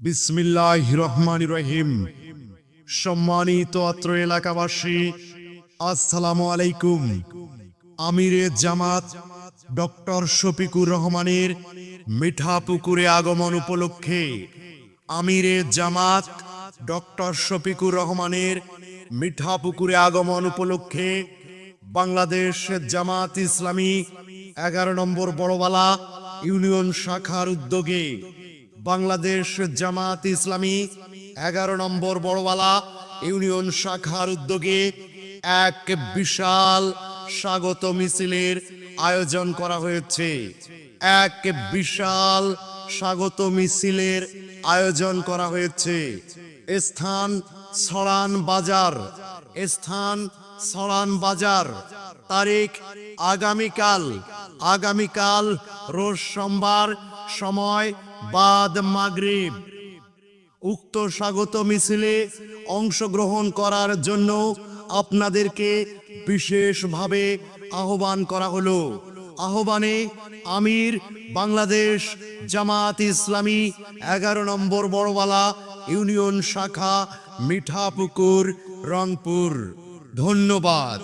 বিসমিল্লাহ রহমান রহিম সম্মানিত অত্র এলাকাবাসী, আসসালামু আলাইকুম। আমিরে জামাত ডক্টর শফিকুর রহমানের মিঠাপুকুরে আগমন উপলক্ষে আমিরে জামাত ডক্টর শফিকুর রহমানের মিঠাপুকুরে আগমন উপলক্ষে বাংলাদেশ জামাত ইসলামী এগারো নম্বর বড়বালা ইউনিয়ন শাখার উদ্যোগে বাংলাদেশ জামাত ইসলামী, এগারো নম্বর বড়ওয়ালা ইউনিয়ন শাখার উদ্যোগে এক বিশাল স্বাগত মিছিলের আয়োজন করা হয়েছে। এক বিশাল স্বাগত মিছিলের আয়োজন করা হয়েছে। স্থান ছড়ান বাজার, স্থান ছড়ান বাজার। তারিখ আগামীকাল আগামীকাল রোজ সোমবার সময় বাদ মাগরিব। উক্ত স্বাগত মিছিলে অংশগ্রহণ করার জন্য আপনাদেরকে বিশেষভাবে আহ্বান করা হলো। আহ্বানে আমির, বাংলাদেশ জামাত ইসলামী, এগারো নম্বর বড়বালা ইউনিয়ন শাখা, মিঠাপুকুর, রংপুর। ধন্যবাদ।